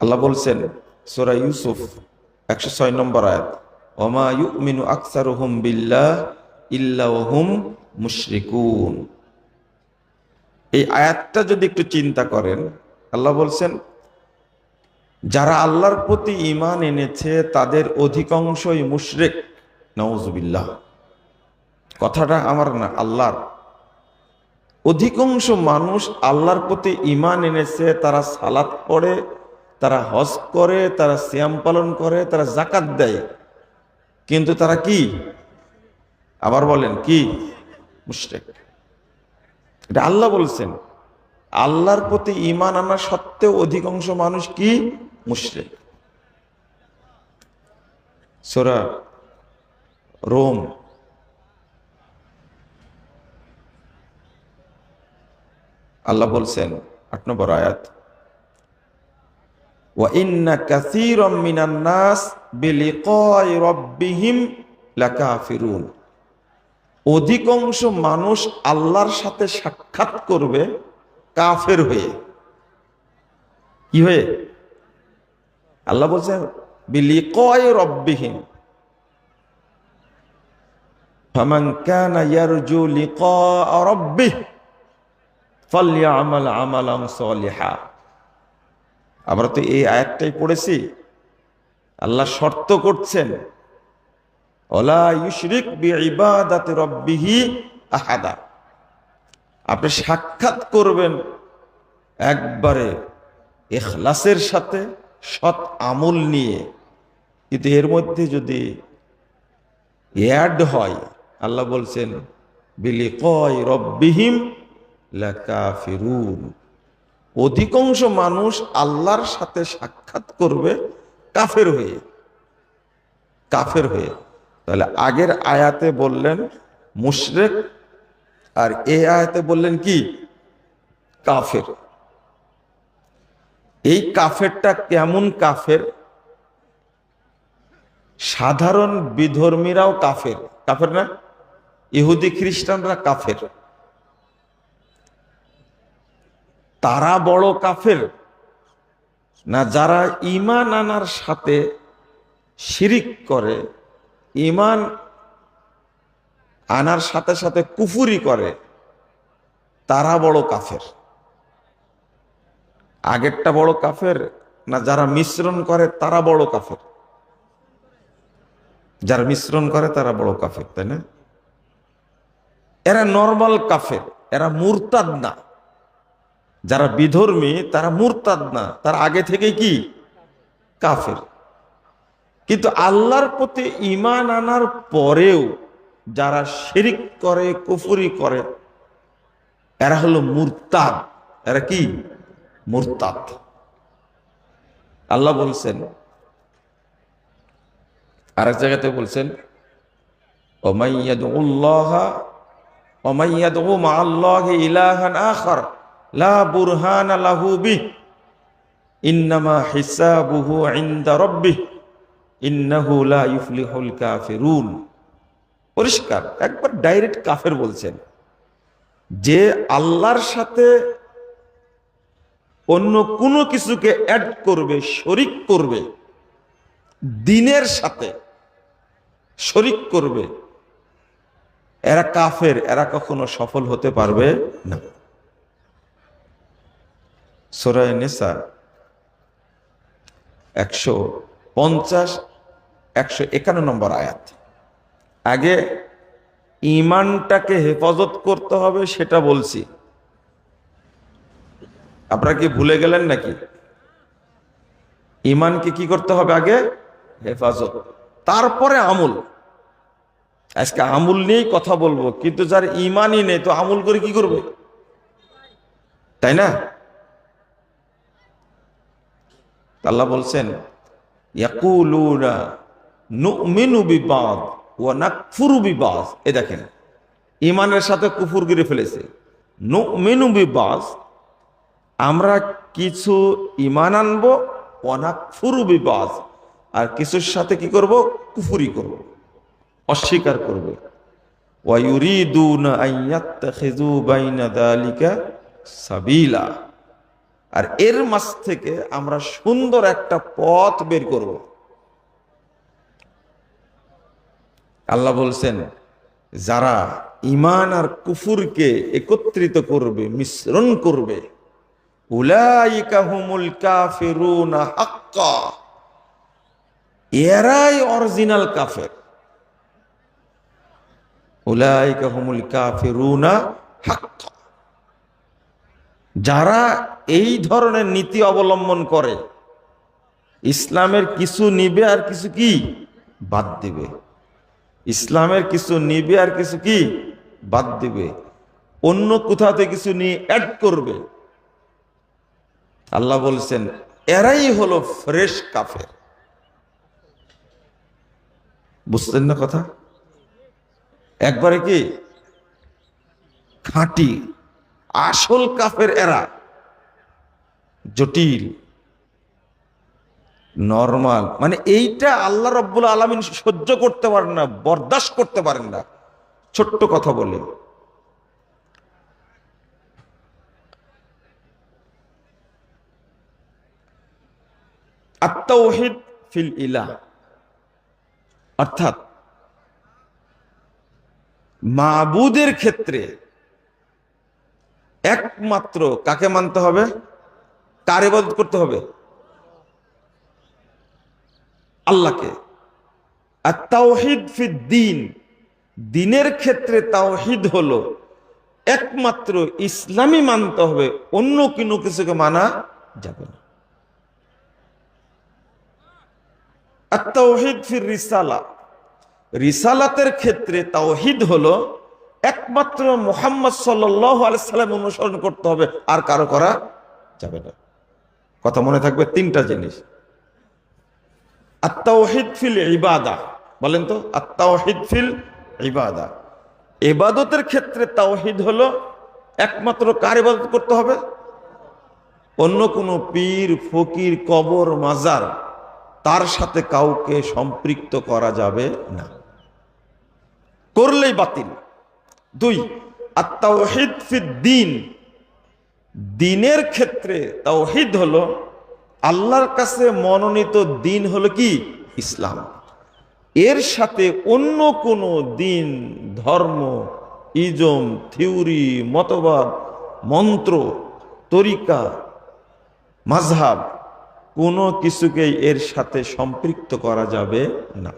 আল্লাহ বলছেন, সোরা ইউসুফ, একশো ছয় নম্বর আয়াত, ওমা ইউমিনু আকসারুহুম বিল্লাহ ইল্লাহুম মুশরিকুন। এই আয়াতটা যদি একটু চিন্তা করেন, আল্লাহ বলছেন, যারা আল্লাহর প্রতি ঈমান এনেছে, তাদের অধিকাংশই মুশরিক। নওজুবিল্লাহ কথাটা আমার না, আল্লাহর। অধিকাংশ মানুষ আল্লাহর প্রতি ঈমান এনেছে, তারা সালাত পড়ে তারা হজ করে, তারা সিয়াম পালন করে, তারা জাকাত দেয়। কিন্তু তারা কি? আবার বলেন, কি? মুশরিক। এটা আল্লাহ বলছেন। আল্লাহর প্রতি ঈমান আনা সত্ত্বেও অধিকাংশ মানুষ কি? মুশরিক। সোরা রোম। আল্লাহ বলছেন, আট নম্বর আয়াত। وَإِنَّ كَثِيرًا مِنَ النَّاسِ بِلِقَاءِ رَبِّهِمْ لَكَافِرُونَ অধিকাংশ মানুষ আল্লাহর সাথে সাক্ষাৎ করবে কাফের হয়ে কি হয়ে আল্লাহ বলছেন বিলিকয় রব্বিহীন فمن كان يرجو لقاء ربه فليعمل عملا صالحا আমরা তো এই আয়াতটাই পড়েছি। আল্লাহ শর্ত করছেন আহাদা। আপনি সাক্ষাৎ করবেন একবারে এখলাসের সাথে, সৎ আমল নিয়ে। কিন্তু এর মধ্যে যদি অ্যাড হয়, আল্লাহ বলছেন বিলি কয় রব্বিহিম লাকাফিরুন। অধিকাংশ মানুষ আল্লাহর সাথে সাক্ষাৎ করবে কাফের হয়ে। কাফের হয়ে। তাহলে আগের আয়াতে বললেন মুশরেক, আর এ আয়াতে বললেন কি? কাফের। এই কাফেরটা কেমন কাফের? সাধারণ বিধর্মীরাও কাফের। কাফের না? ইহুদি খ্রিস্টানরা কাফের। তারা বড় কাফের। না, যারা ইমান আনার সাথে শিরিক করে ইমান আনার সাথে সাথে কুফুরি করে, তারা বড় কাফের। আগেরটা বড় কাফের, না, যারা মিশ্রণ করে, তারা বড় কাফের। যারা মিশ্রণ করে, তারা বড় কাফের, তাই না? এরা নর্মাল কাফের, এরা মুরতাদ না। যারা বিধর্মী, তারা মুরতাদ না। তার আগে থেকে কি? কাফের। কিন্তু আল্লাহর প্রতি ইমান আনার পরেও যারা শিরিক করে, কুফুরি করে, এরা হলো মুরতাদ। এরা কি? মুরতাদ। আল্লাহ বলছেন, আরেক জায়গাতে বলছেন ওমাইয়াদুল্লাহ ওমাইয়াদু মা আল্লাহ ইলাহান আখার। লা বুরহান লাহু বিহ ইন্নামা হিসাবুহু ইনদা রাব্বিহ ইন্নাহু লা ইফলিহুল কাফিরুন। পরিষ্কার, একবার ডাইরেক্ট কাফের বলছেন। যে আল্লাহর সাথে অন্য কোনো কিছুকে অ্যাড করবে, শরিক করবে, দিনের সাথে শরিক করবে, এরা কাফের, এরা কখনো সফল হতে পারবে না। সোরায় নেসা একশো পঞ্চাশ, একশো একান্ন নম্বর আয়াত। আগে ইমানটাকে হেফাজত করতে হবে সেটা বলছি। আপনারা কি ভুলে গেলেন নাকি? ইমানকে কি করতে হবে আগে? হেফাজত। তারপরে আমুল। আজকে আমুল নিয়েই কথা বলব, কিন্তু যার ইমানই নেই, তো আমুল করে কি করবে? তাই না? আল্লাহ বলছেন, ইয়াকুলুনা নুমিনু বিবাদ ওয়া নাকফুরু বিবাদ। এ দেখেন ইমানের সাথে কুফুর গিরে ফেলেছে। নুমিনু বিবাদ, আমরা কিছু ইমান আনব অনাকফুরু বিবাদ। আর কিছুর সাথে কি করব? কুফুরি করব, অস্বীকার করব। ওয়ায়ুরিদুনা আইয়াত্তাখিযু বাইনা যালিকা সাবিলা। আর এর মাছ থেকে আমরা সুন্দর একটা পথ বের করব। আল্লাহ বলছেন, যারা ইমান আর কুফুরকে একত্রিত করবে, মিশ্রণ করবে এরাই অরিজিনাল কাফের। উলাইকা হুমুল কাফিরুনা হাক্কা। যারা এই ধরনের নীতি অবলম্বন করে, ইসলামের কিছু নিবে আর কিছু কি? বাদ দিবে। ইসলামের কিছু নিবে আর কিছু কি? বাদ দিবে। অন্য কোথাতে কিছু নিয়ে অ্যাড করবে। আল্লাহ বলছেন, এরাই হলো ফ্রেশ কাফের। বুঝতেন না কথা? একবারে কি? খাঁটি। আসল কাফের এরা। জটিল। নর্মাল। মানে এইটা আল্লাহ রব্বুল আলমিন সহ্য করতে পারেন না, বরদাস্ত করতে পারেন না। ছোট্ট কথা বলে। আত্মাওহিদ ফিল ইলা অর্থাৎ মাবুদের ক্ষেত্রে একমাত্র কাকে মানতে হবে? কার ইবাদত করতে হবে? আল্লাহকে। আর তাওহিদ ফিদ দিন দিনের ক্ষেত্রে তাওহিদ হলো একমাত্র ইসলামই মানতে হবে, অন্য কোনো কিছুকে মানা যাবে না। আর তাওহিদ ফির রিসালা। রিসালাতের ক্ষেত্রে তাওহিদ হলো একমাত্র মোহাম্মদ সাল্লাম অনুসরণ করতে হবে, আর কারও করা যাবে না। কথা মনে থাকবে তিনটা জিনিস। আত্মাওহিদ ফিল ইবাদা। বলেন তো আত্মাওহিদ ফিল ইবাদা। ইবাদতের ক্ষেত্রে তাওহিদ হলো একমাত্র কার ইবাদত করতে হবে? অন্য কোনো পীর, ফকির, কবর, মাজার, তার সাথে কাউকে সম্পৃক্ত করা যাবে না। করলেই বাতিল। দুই, আত্মাওহিদ ফিদ দিন। দিনের ক্ষেত্রে তাওহিদ হলো আল্লাহর কাছে মনোনীত দিন হলো কি? ইসলাম। এর সাথে অন্য কোনো দিন, ধর্ম, ইজম, থিওরি, মতবাদ, মন্ত্র, তরিকা মাঝহাব কোনো কিছুকেই এর সাথে সম্পৃক্ত করা যাবে না।